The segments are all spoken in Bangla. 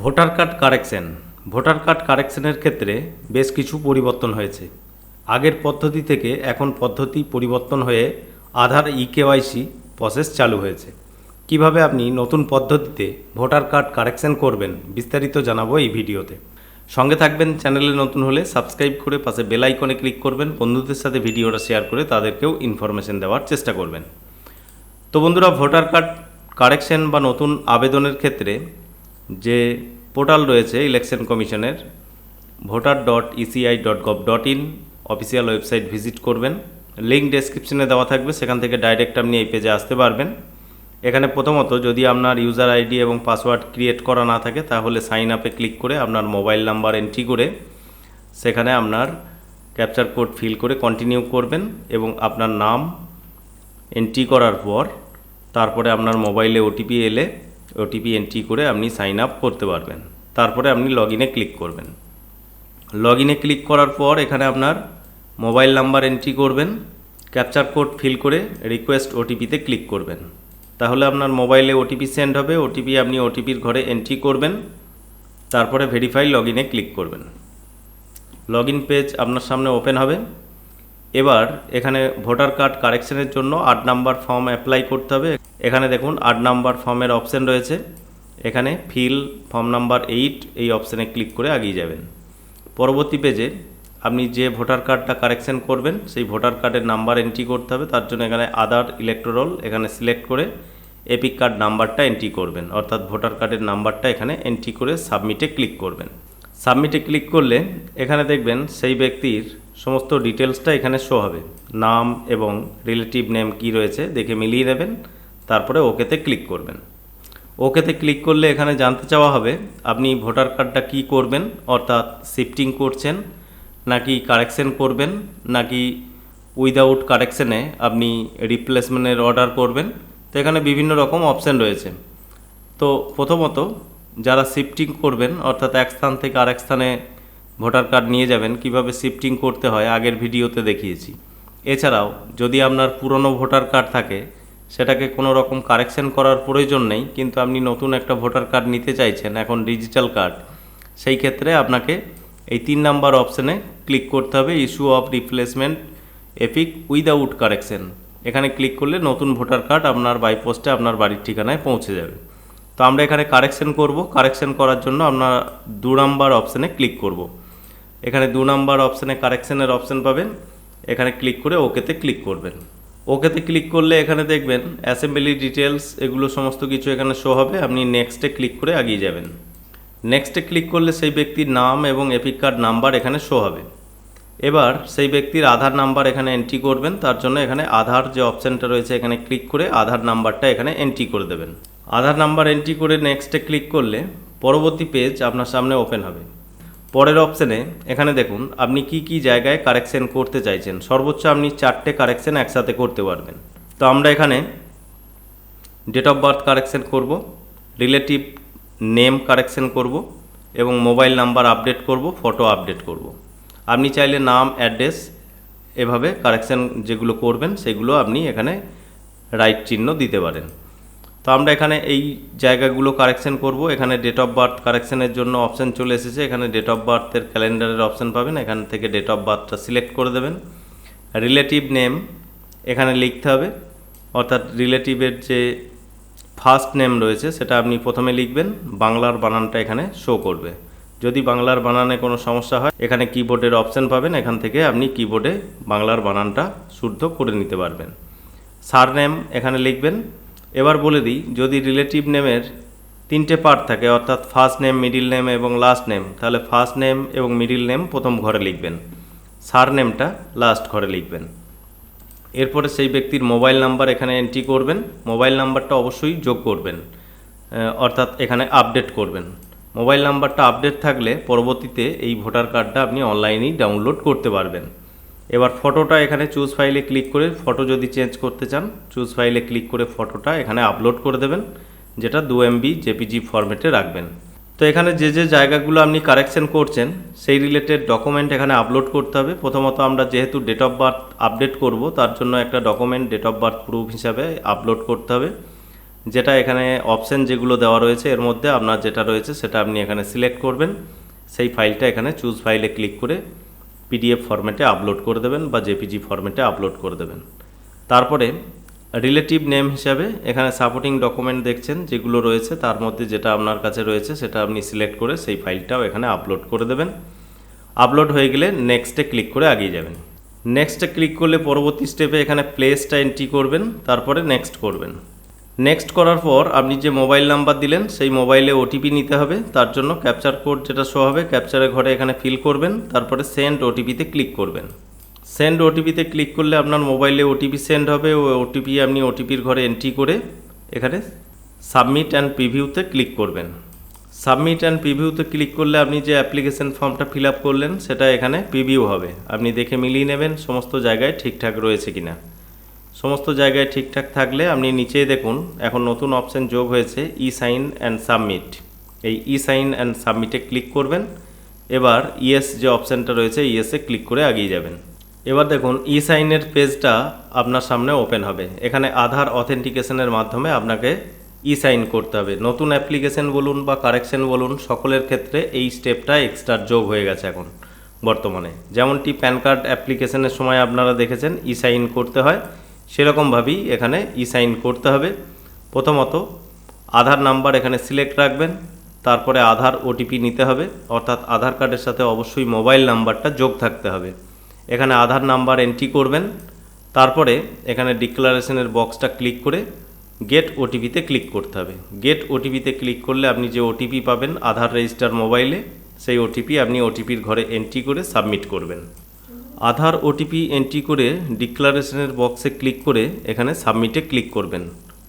Voter card correction. Voter card কারেকশনের ক্ষেত্রে বেশ কিছু পরিবর্তন হয়েছে। আগের পদ্ধতি থেকে এখন পদ্ধতি পরিবর্তন হয়ে আধার ই কেওয়াইসি প্রসেস চালু হয়েছে। কীভাবে আপনি নতুন পদ্ধতিতে ভোটার কার্ড কারেকশন করবেন বিস্তারিত জানাব এই ভিডিওতে। সঙ্গে থাকবেন, চ্যানেলে নতুন হলে সাবস্ক্রাইব করে পাশে বেল আইকনে ক্লিক করবেন। বন্ধুদের সাথে ভিডিওটা শেয়ার করে তাদেরকেও ইনফরমেশন দেওয়ার চেষ্টা করবেন। তো বন্ধুরা, ভোটার কার্ড কারেকশন বা নতুন আবেদনের ক্ষেত্রে যে পোর্টাল রয়েছে ইলেকশন কমিশনের voter dot ECI dot gov dot in official website visit করবেন লিঙ্ক ডেসক্রিপশনে দেওয়া থাকবে, সেখান থেকে ডাইরেক্ট আপনি এই পেজে আসতে পারবেন। এখানে প্রথমত যদি আপনার ইউজার আইডি এবং পাসওয়ার্ড ক্রিয়েট করা না থাকে, তাহলে সাইন আপে ক্লিক করে আপনার মোবাইল নাম্বার এন্ট্রি করে সেখানে আপনার ক্যাপচার কোড ফিল করে কন্টিনিউ করবেন এবং আপনার নাম এন্ট্রি করার পর তারপরে আপনার মোবাইলে ওটিপি এলে ওটিপি এন্ট্রি করে আপনি সাইন আপ করতে পারবেন। তারপরে আপনি লগ ইনে ক্লিক করবেন। লগ ইনে ক্লিক করার পর এখানে আপনার মোবাইল নাম্বার এন্ট্রি করবেন। ক্যাপচার কোড ফিল করে রিকোয়েস্ট ওটিপিতে ক্লিক করবেন। তাহলে আপনার মোবাইলে ওটিপি সেন্ড হবে। ওটিপি আপনি ওটিপির ঘরে এন্ট্রি করবেন। তারপরে ভেরিফাই লগ ইনে ক্লিক করবেন। লগ ইন পেজ আপনার সামনে ওপেন হবে। এবার এখানে ভোটার কার্ড কারেকশনের জন্য আট নাম্বার ফর্ম অ্যাপ্লাই করতে হবে। এখানে দেখুন আট নাম্বার ফর্মের অপশন রয়েছে। এখানে ফিল, ফর্ম নাম্বার এইট, এই অপশানে ক্লিক করে এগিয়ে যাবেন। পরবর্তী পেজে আপনি যে ভোটার কার্ডটা কারেকশন করবেন, সেই ভোটার কার্ডের নাম্বার এন্ট্রি করতে হবে। তার জন্য এখানে আদার ইলেকট্রোরল এখানে সিলেক্ট করে এপিক কার্ড নাম্বারটা এন্ট্রি করবেন। অর্থাৎ ভোটার কার্ডের নাম্বারটা এখানে এন্ট্রি করে সাবমিটে ক্লিক করবেন। সাবমিটে ক্লিক করলে এখানে দেখবেন সেই ব্যক্তির সমস্ত ডিটেলসটা এখানে শো হবে। নাম এবং রিলেটিভ নেম কি রয়েছে দেখে মিলিয়ে নেবেন, তারপরে ওকেতে ক্লিক করবেন। ওকেতে ক্লিক করলে এখানে জানতে চাওয়া হবে, আপনি ভোটার কার্ডটা কি করবেন, অর্থাৎ শিফটিং করছেন, নাকি কারেকশন করবেন, নাকি উইদাউট কারেকশানে আপনি রিপ্লেসমেন্টের অর্ডার করবেন। তো এখানে বিভিন্ন রকম অপশান রয়েছে। তো প্রথমত, যারা শিফটিং করবেন, অর্থাৎ এক স্থান থেকে আরেক স্থানে ভোটার কার্ড নিয়ে যাবেন, কীভাবে শিফটিং করতে হয় আগের ভিডিওতে দেখিয়েছি। এছাড়াও, যদি আপনার পুরনো ভোটার কার্ড থাকে, সেটাকে কোনো রকম কারেকশন করার প্রয়োজন নেই, কিন্তু আপনি নতুন একটা ভোটার কার্ড নিতে চাইছেন, এখন ডিজিটাল কার্ড, সেই ক্ষেত্রে আপনাকে এই তিন নাম্বার অপশানে ক্লিক করতে হবে, issue of replacement EPIC without correction. এখানে ক্লিক করলে নতুন ভোটার কার্ড আপনার বাই পোস্টে আপনার বাড়ির ঠিকানায় পৌঁছে যাবে। তো আমরা এখানে কারেকশন করব, কারেকশন করার জন্য আমরা দু নাম্বার অপশানে ক্লিক করব। এখানে দু নাম্বার অপশানে কারেকশানের অপশান পাবেন। এখানে ক্লিক করে ওকেতে ক্লিক করবেন। ওকেতে ক্লিক করলে এখানে দেখবেন অ্যাসেম্বলি ডিটেলস এগুলো সমস্ত কিছু এখানে শো হবে। আপনি নেক্সটে ক্লিক করে এগিয়ে যাবেন। নেক্সটে ক্লিক করলে সেই ব্যক্তির নাম এবং এপিক কার্ড নাম্বার এখানে শো হবে। এবার সেই ব্যক্তির আধার নাম্বার এখানে এন্ট্রি করবেন। তার জন্য এখানে আধার যে অপশানটা রয়েছে, এখানে ক্লিক করে আধার নাম্বারটা এখানে এন্ট্রি করে দেবেন। আধার নাম্বার এন্ট্রি করে নেক্সটে ক্লিক করলে পরবর্তী পেজ আপনার সামনে ওপেন হবে। পরের অপশানে এখানে দেখুন, আপনি কি কি জায়গায় কারেকশন করতে চাইছেন? সর্বোচ্চ আপনি চারটে কারেকশন একসাথে করতে পারবেন। তো আমরা এখানে ডেট অফ বার্থ কারেকশন করব রিলেটিভ নেম কারেকশন করব এবং মোবাইল নাম্বার আপডেট করব ফটো আপডেট করব। আপনি চাইলে নাম অ্যাড্রেস এভাবে কারেকশন যেগুলো করবেন, সেগুলো আপনি এখানে রাইট চিহ্ন দিতে পারেন। তো আমরা এখানে এই জায়গাগুলো কারেকশন করব। এখানে ডেট অফ বার্থ কারেকশনের জন্য অপশান চলে এসেছে। এখানে ডেট অফ বার্থের ক্যালেন্ডারের অপশান পাবেন। এখান থেকে ডেট অফ বার্থটা সিলেক্ট করে দেবেন। রিলেটিভ নেম এখানে লিখতে হবে। অর্থাৎ রিলেটিভের যে ফার্স্ট নেম রয়েছে, সেটা আপনি প্রথমে লিখবেন। বাংলার বানানটা এখানে শো করবে। যদি বাংলার বানানে কোনো সমস্যা হয়, এখানে কিবোর্ডের অপশান পাবেন। এখান থেকে আপনি কিবোর্ডে বাংলার বানানটা শুদ্ধ করে নিতে পারবেন। সার নেম এখানে লিখবেন। এবার বলে দিই, যদি রিলেটিভ নেমের তিনটে পার্ট থাকে, অর্থাৎ ফার্স্ট নেম মিডিল নেম এবং লাস্ট নেম তাহলে ফার্স্ট নেম এবং মিডিল নেম প্রথম ঘরে লিখবেন। সার নেমটা লাস্ট ঘরে লিখবেন। এরপরে সেই ব্যক্তির মোবাইল নাম্বার এখানে এন্ট্রি করবেন। মোবাইল নাম্বারটা অবশ্যই যোগ করবেন অর্থাৎ এখানে আপডেট করবেন। মোবাইল নাম্বারটা আপডেট থাকলে পরবর্তীতে এই ভোটার কার্ডটা আপনি অনলাইনেই ডাউনলোড করতে পারবেন। এবার ফটোটা এখানে চুজ ফাইলে ক্লিক করে ফটো যদি চেঞ্জ করতে চান চুজ ফাইলে ক্লিক করে ফটোটা এখানে আপলোড করে দেবেন, যেটা দু এমবি জেপিজি ফরম্যাটে রাখবেন। তো এখানে যে যে জায়গাগুলো আপনি কারেকশন করছেন, সেই রিলেটেড ডকুমেন্ট এখানে আপলোড করতে হবে। প্রথমত আমরা যেহেতু ডেট অফ বার্থ আপডেট করব, তার জন্য একটা document date of birth proof হিসাবে আপলোড করতে হবে। যেটা এখানে অপশন যেগুলো দেওয়া রয়েছে, এর মধ্যে আপনার যেটা রয়েছে, সেটা আপনি এখানে সিলেক্ট করবেন। সেই ফাইলটা এখানে চুজ ফাইলে ক্লিক করে পিডিএফ ফরম্যাটে আপলোড করে দেবেন বা জেপিজি ফরম্যাটে আপলোড করে দেবেন। তারপরে রিলেটিভ নেম হিসাবে এখানে সাপোর্টিং ডকুমেন্ট দেখছেন, যেগুলো রয়েছে, তার মধ্যে যেটা আপনার কাছে রয়েছে, সেটা আপনি সিলেক্ট করে সেই ফাইলটাও এখানে আপলোড করে দেবেন। আপলোড হয়ে গেলে নেক্সটে ক্লিক করে এগিয়ে যাবেন। নেক্সটে ক্লিক করলে পরবর্তী স্টেপে এখানে প্লেসটা এন্ট্রি করবেন, তারপরে নেক্সট করবেন। নেক্সট করার পর আপনি যে মোবাইল নাম্বার দিলেন, সেই মোবাইলে ওটিপি নিতে হবে। তার জন্য ক্যাপচার কোড যেটা শো হবে ক্যাপচারের ঘরে এখানে ফিল করবেন, তারপরে সেন্ড ওটিপিতে ক্লিক করবেন। সেন্ড ওটিপিতে ক্লিক করলে আপনার মোবাইলে ওটিপি সেন্ড হবে, ও ওটিপি আপনি ওটিপির ঘরে এন্ট্রি করে এখানে সাবমিট অ্যান্ড প্রিভিউতে ক্লিক করবেন। সাবমিট অ্যান্ড প্রিভিউতে ক্লিক করলে আপনি যে অ্যাপ্লিকেশন ফর্মটা ফিল আপ করলেন, সেটা এখানে প্রিভিউ হবে। আপনি দেখে মিলিয়ে নেবেন, সমস্ত জায়গায় ঠিকঠাক রয়েছে কিনা। সমস্ত জায়গায় ঠিকঠাক থাকলে আপনি নিচেই দেখুন, এখন নতুন অপশন যোগ হয়েছে ই সাইন অ্যান্ড সাবমিট এই ই সাইন অ্যান্ড সাবমিটে ক্লিক করবেন, এবার ইএস যে অপশানটা রয়েছে ইএসে ক্লিক করে এগিয়ে যাবেন। এবার দেখুন ই সাইনের পেজটা আপনার সামনে ওপেন হবে। এখানে আধার অথেন্টিকেশনের মাধ্যমে আপনাকে ই সাইন করতে হবে। নতুন অ্যাপ্লিকেশন বলুন বা কারেকশন বলুন, সকলের ক্ষেত্রে এই স্টেপটা এক্সট্রা যোগ হয়ে গেছে এখন, বর্তমানে। যেমনটি প্যান কার্ড অ্যাপ্লিকেশনের সময় আপনারা দেখেছেন ই সাইন করতে হয়। সেরকমভাবেই এখানে ই সাইন করতে হবে। প্রথমত, আধার নাম্বার এখানে সিলেক্ট রাখবেন, তারপরে আধার ওটিপি নিতে হবে, অর্থাৎ আধার কার্ডের সাথে অবশ্যই মোবাইল নাম্বারটা যোগ থাকতে হবে। এখানে আধার নাম্বার এন্ট্রি করবেন, তারপরে এখানে ডিক্লারেশনের বক্সটা ক্লিক করে গেট ওটিপিতে ক্লিক করতে হবে। গেট ওটিপিতে ক্লিক করলে আপনি যে ওটিপি পাবেন, আধার রেজিস্টার মোবাইলে সেই ওটিপি আপনি ওটিপির ঘরে এন্ট্রি করে সাবমিট করবেন। আধার ওটিপি এন্ট্রি করে ডিক্লারেশনের বক্সে ক্লিক করে এখানে সাবমিটে ক্লিক করবেন।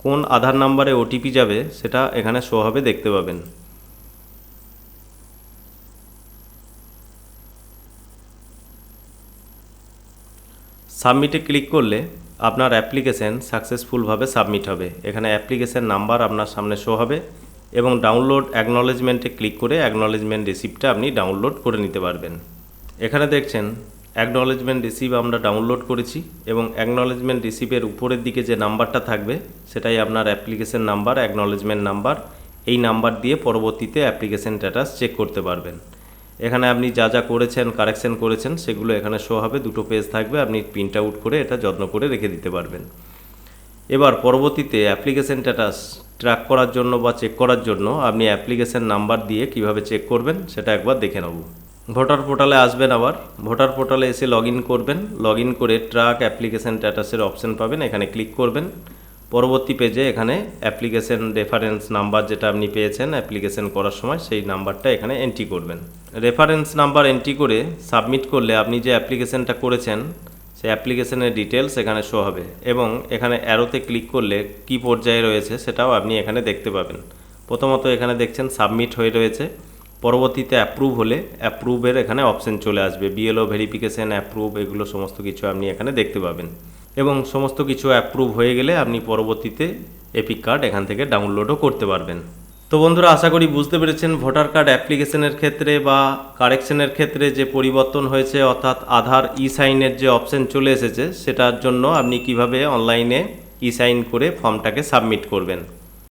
কোন আধার নাম্বারে ওটিপি যাবে সেটা এখানে শো হবে, দেখতে পাবেন। সাবমিটে ক্লিক করলে আপনার অ্যাপ্লিকেশন সাকসেসফুলভাবে সাবমিট হবে। এখানে অ্যাপ্লিকেশান নাম্বার আপনার সামনে শো হবে এবং ডাউনলোড অ্যাকনলেজমেন্টে ক্লিক করে অ্যাকনলেজমেন্ট রিসিপ্টটা আপনি ডাউনলোড করে নিতে পারবেন। এখানে দেখছেন অ্যাকনলেজমেন্ট রিসিভ আমরা ডাউনলোড করেছি এবং অ্যাকনলেজমেন্ট রিসিভের উপরের দিকে যে নাম্বারটা থাকবে, সেটাই আপনার অ্যাপ্লিকেশন নাম্বার অ্যাকনলেজমেন্ট নাম্বার এই নাম্বার দিয়ে পরবর্তীতে অ্যাপ্লিকেশন স্ট্যাটাস চেক করতে পারবেন। এখানে আপনি যা যা করেছেন কারেকশন করেছেন, সেগুলো এখানে শো হবে, দুটো পেজ থাকবে, আপনি প্রিন্ট আউট করে এটা যত্ন করে রেখে দিতে পারবেন। এবার পরবর্তীতে অ্যাপ্লিকেশন স্ট্যাটাস ট্র্যাক করার জন্য বা চেক করার জন্য আপনি অ্যাপ্লিকেশন নাম্বার দিয়ে কীভাবে চেক করবেন, সেটা একবার দেখে নেব। ভোটার পোর্টালে আসবেন আবার। ভোটার পোর্টালে এসে লগ করবেন। লগ করে ট্রাক অ্যাপ্লিকেশন স্ট্যাটাসের অপশন পাবেন। এখানে ক্লিক করবেন। পরবর্তী পেজে এখানে অ্যাপ্লিকেশন রেফারেন্স নাম্বার যেটা আপনি পেয়েছেন অ্যাপ্লিকেশন করার সময় সেই নাম্বারটা এখানে এন্ট্রি করবেন। রেফারেন্স নাম্বার এন্ট্রি করে সাবমিট করলে আপনি যে অ্যাপ্লিকেশনটা করেছেন, সেই অ্যাপ্লিকেশনের ডিটেলস এখানে শো হবে এবং এখানে অ্যারোতে ক্লিক করলে কি পর্যায়ে রয়েছে সেটাও আপনি এখানে দেখতে পাবেন। প্রথমত এখানে দেখছেন সাবমিট হয়ে রয়েছে। পরবর্তীতে অ্যাপ্রুভ হলে অ্যাপ্রুভের এখানে অপশন চলে আসবে। বিএলও ভেরিফিকেশন অ্যাপ্রুভ এগুলো সমস্ত কিছু আপনি এখানে দেখতে পাবেন। এবং সমস্ত কিছু অ্যাপ্রুভ হয়ে গেলে আপনি পরবর্তীতে এপিক কার্ড এখান থেকে ডাউনলোডও করতে পারবেন। তো বন্ধুরা, আশা করি বুঝতে পেরেছেন ভোটার কার্ড অ্যাপ্লিকেশনের ক্ষেত্রে বা কারেকশনের ক্ষেত্রে যে পরিবর্তন হয়েছে, অর্থাৎ আধার ই সাইনের যে অপশন চলে এসেছে, সেটার জন্য আপনি কীভাবে অনলাইনে ই সাইন করে ফর্মটাকে সাবমিট করবেন।